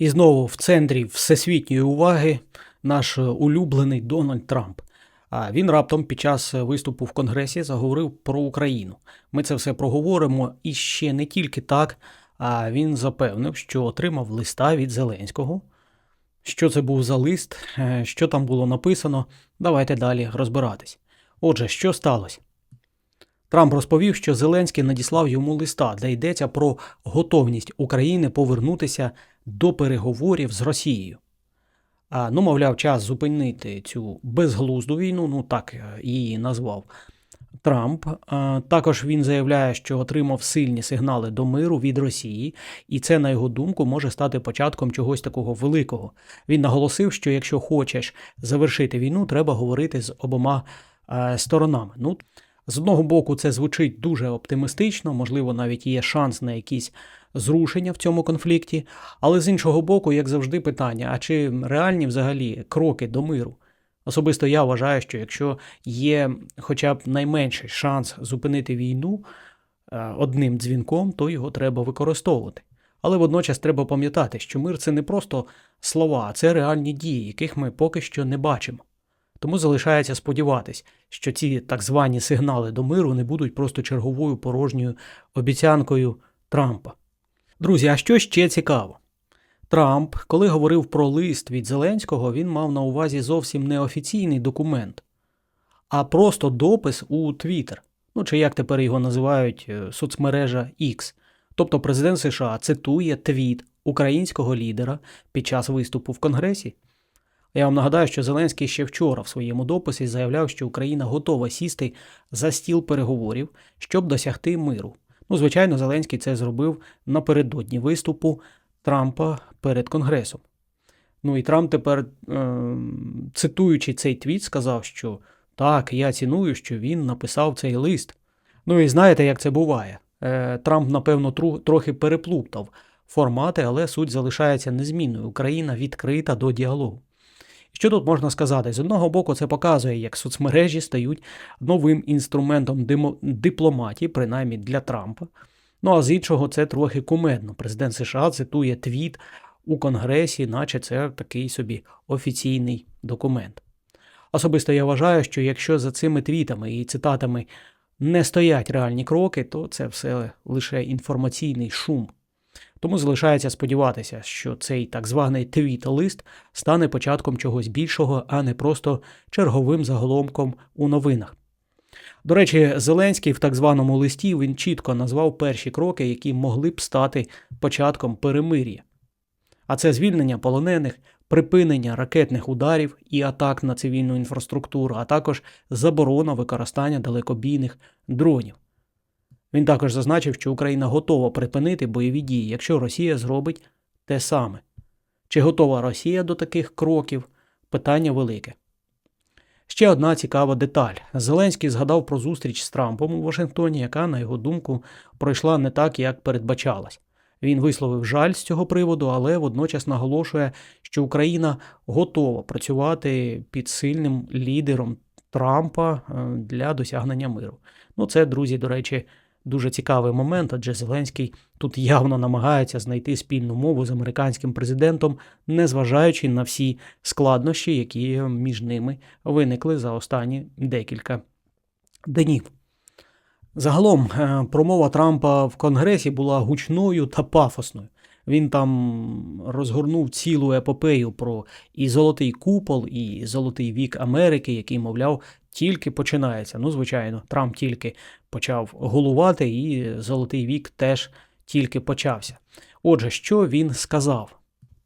І знову в центрі всесвітньої уваги наш улюблений Дональд Трамп. А він раптом під час виступу в Конгресі заговорив про Україну. Ми це все проговоримо і ще не тільки так. А він запевнив, що отримав листа від Зеленського. Що це був за лист, е, що там було написано, давайте далі розбиратись. Отже, що сталося? Трамп розповів, що Зеленський надіслав йому листа, де йдеться про готовність України повернутися до переговорів з Росією. А, ну, мовляв, час зупинити цю безглузду війну, ну так її назвав Трамп. А, також він заявляє, що отримав сильні сигнали до миру від Росії, і це, на його думку, може стати початком чогось такого великого. Він наголосив, що якщо хочеш завершити війну, треба говорити з обома е, сторонами. Ну, з одного боку, це звучить дуже оптимістично, можливо, навіть є шанс на якісь зрушення в цьому конфлікті. Але з іншого боку, як завжди, питання: а чи реальні взагалі кроки до миру? Особисто я вважаю, що якщо є хоча б найменший шанс зупинити війну е, одним дзвінком, то його треба використовувати. Але водночас треба пам'ятати, що мир це не просто слова, а це реальні дії, яких ми поки що не бачимо. Тому залишається сподіватись, що ці так звані сигнали до миру не будуть просто черговою порожньою обіцянкою Трампа. Друзі, а що ще цікаво? Трамп, коли говорив про лист від Зеленського, він мав на увазі зовсім не офіційний документ, а просто допис у Твіттер, ну чи як тепер його називають е, соцмережа X. Тобто президент США цитує твіт українського лідера під час виступу в Конгресі. Я вам нагадаю, що Зеленський ще вчора в своєму дописі заявляв, що Україна готова сісти за стіл переговорів, щоб досягти миру. Ну, звичайно, Зеленський це зробив напередодні виступу Трампа перед Конгресом. Ну і Трамп тепер, е, цитуючи цей твіт, сказав, що так, я ціную, що він написав цей лист. Ну і знаєте, як це буває. Е, Трамп, напевно, трохи переплутав формати, але суть залишається незмінною. Україна відкрита до діалогу. Що тут можна сказати? З одного боку, це показує, як соцмережі стають новим інструментом дипломатії, принаймні для Трампа. Ну а з іншого, це трохи кумедно. Президент США цитує твіт у Конгресі, наче це такий собі офіційний документ. Особисто я вважаю, що якщо за цими твітами і цитатами не стоять реальні кроки, то це все лише інформаційний шум. Тому залишається сподіватися, що цей так званий твіт-лист стане початком чогось більшого, а не просто черговим заголомком у новинах. До речі, Зеленський в так званому листі він чітко назвав перші кроки, які могли б стати початком перемир'я. А це звільнення полонених, припинення ракетних ударів і атак на цивільну інфраструктуру, а також заборона використання далекобійних дронів. Він також зазначив, що Україна готова припинити бойові дії, якщо Росія зробить те саме. Чи готова Росія до таких кроків? Питання велике. Ще одна цікава деталь. Зеленський згадав про зустріч з Трампом у Вашингтоні, яка, на його думку, пройшла не так, як передбачалось. Він висловив жаль з цього приводу, але водночас наголошує, що Україна готова працювати під сильним лідером Трампа е, для досягнення миру. Ну, це, друзі, до речі, дуже цікавий момент, адже Зеленський тут явно намагається знайти спільну мову з американським президентом, незважаючи на всі складнощі, які між ними виникли за останні декілька днів. Загалом, е, промова Трампа в Конгресі була гучною та пафосною. Він там розгорнув цілу епопею про і Золотий Купол, і Золотий вік Америки, який, мовляв, тільки починається. Ну, звичайно, Трамп тільки почав голувати, і Золотий вік теж тільки почався. Отже, що він сказав?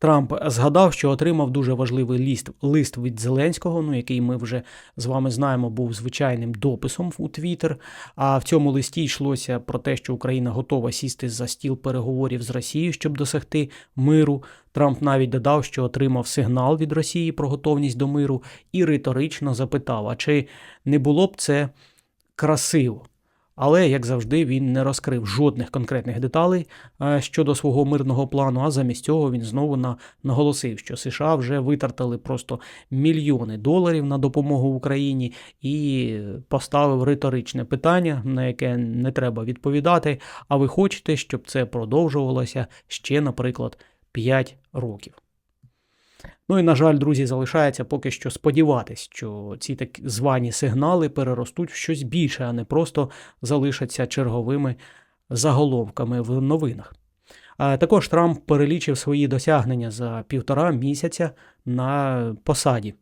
Трамп згадав, що отримав дуже важливий лист лист від Зеленського, ну який ми вже з вами знаємо, був звичайним дописом у Твіттер. А в цьому листі йшлося про те, що Україна готова сісти за стіл переговорів з Росією, щоб досягти миру. Трамп навіть додав, що отримав сигнал від Росії про готовність до миру, і риторично запитав: а чи не було б це красиво? Але, як завжди, він не розкрив жодних конкретних деталей е, щодо свого мирного плану. А замість цього він знову на, наголосив, що США вже витратили просто мільйони доларів на допомогу Україні і поставив риторичне питання, на яке не треба відповідати. А ви хочете, щоб це продовжувалося ще, наприклад, 5 років. Ну і, на жаль, друзі, залишається поки що сподіватись, що ці так звані сигнали переростуть в щось більше, а не просто залишаться черговими заголовками в новинах. Також Трамп перелічив свої досягнення за півтора місяця на посаді.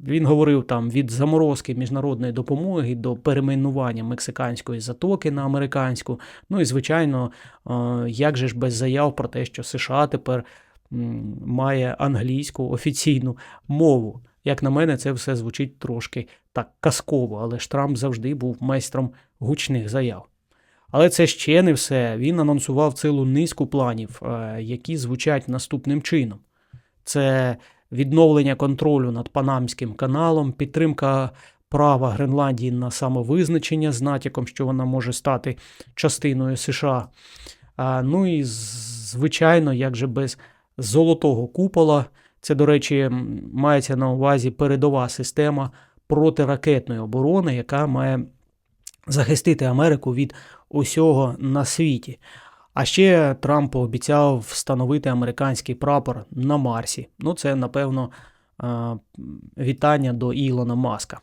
Він говорив там від заморозки міжнародної допомоги до перейменування мексиканської затоки на американську. Ну і звичайно, як же ж без заяв про те, що США тепер має англійську офіційну мову. Як на мене, це все звучить трошки так казково, але ж Трамп завжди був майстром гучних заяв. Але це ще не все. Він анонсував цілу низку планів, е, які звучать наступним чином: це відновлення контролю над Панамським каналом, підтримка права Гренландії на самовизначення з натяком, що вона може стати частиною США. Ну і звичайно, як же без золотого купола, це, до речі, мається на увазі передова система протиракетної оборони, яка має захистити Америку від усього на світі. А ще Трамп обіцяв встановити американський прапор на Марсі. Ну, це, напевно, вітання до Ілона Маска.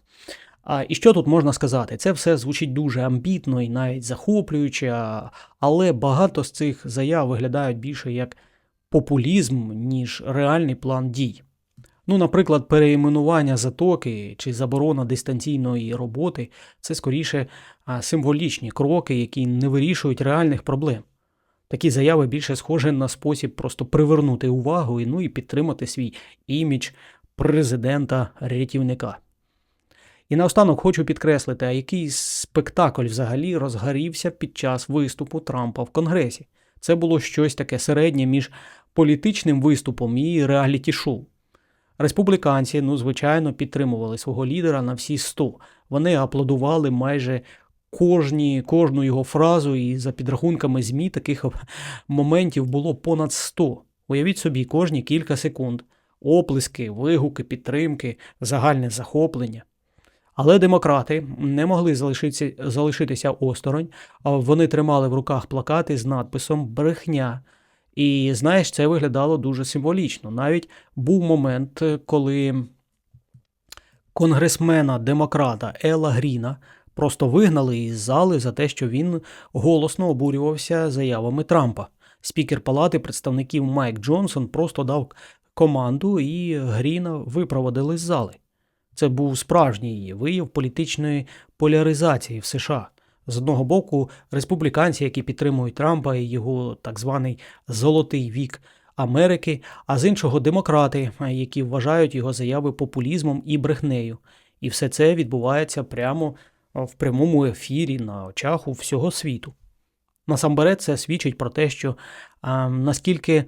А, і що тут можна сказати? Це все звучить дуже амбітно і навіть захоплююче, але багато з цих заяв виглядають більше як популізм, ніж реальний план дій. Ну, наприклад, переіменування затоки чи заборона дистанційної роботи це скоріше символічні кроки, які не вирішують реальних проблем. Такі заяви більше схожі на спосіб просто привернути увагу ну, і підтримати свій імідж президента-рятівника. І наостанок хочу підкреслити, а який спектакль взагалі розгорівся під час виступу Трампа в Конгресі. Це було щось таке середнє між політичним виступом і реаліті-шоу. Республіканці, ну, звичайно, підтримували свого лідера на всі 100. Вони аплодували майже кожні, кожну його фразу, і за підрахунками ЗМІ таких моментів було понад 100. Уявіть собі, кожні кілька секунд. Оплески, вигуки, підтримки, загальне захоплення. Але демократи не могли залишитися, залишитися осторонь, вони тримали в руках плакати з надписом Брехня. І знаєш, це виглядало дуже символічно. Навіть був момент, е, коли конгресмена демократа Ела Гріна просто вигнали із зали за те, що він голосно обурювався заявами Трампа. Спікер палати представників Майк Джонсон просто дав команду, і Гріна випроводили з зали. Це був справжній вияв політичної поляризації в США. З одного боку, республіканці, які підтримують Трампа і його так званий золотий вік Америки, а з іншого демократи, які вважають його заяви популізмом і брехнею. І все це відбувається прямо в прямому ефірі на очах у всього світу. Насамперед, це свідчить про те, що а, наскільки е,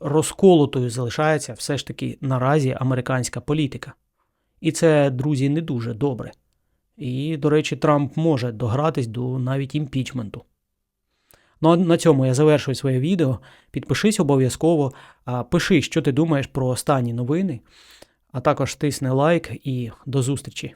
розколотою залишається все ж таки наразі американська політика. І це, друзі, не дуже добре. І, до речі, Трамп може догратись до навіть імпічменту. Ну а на цьому я завершую своє відео. Підпишись обов'язково, пиши, що ти думаєш про останні новини, а також тисни лайк і до зустрічі.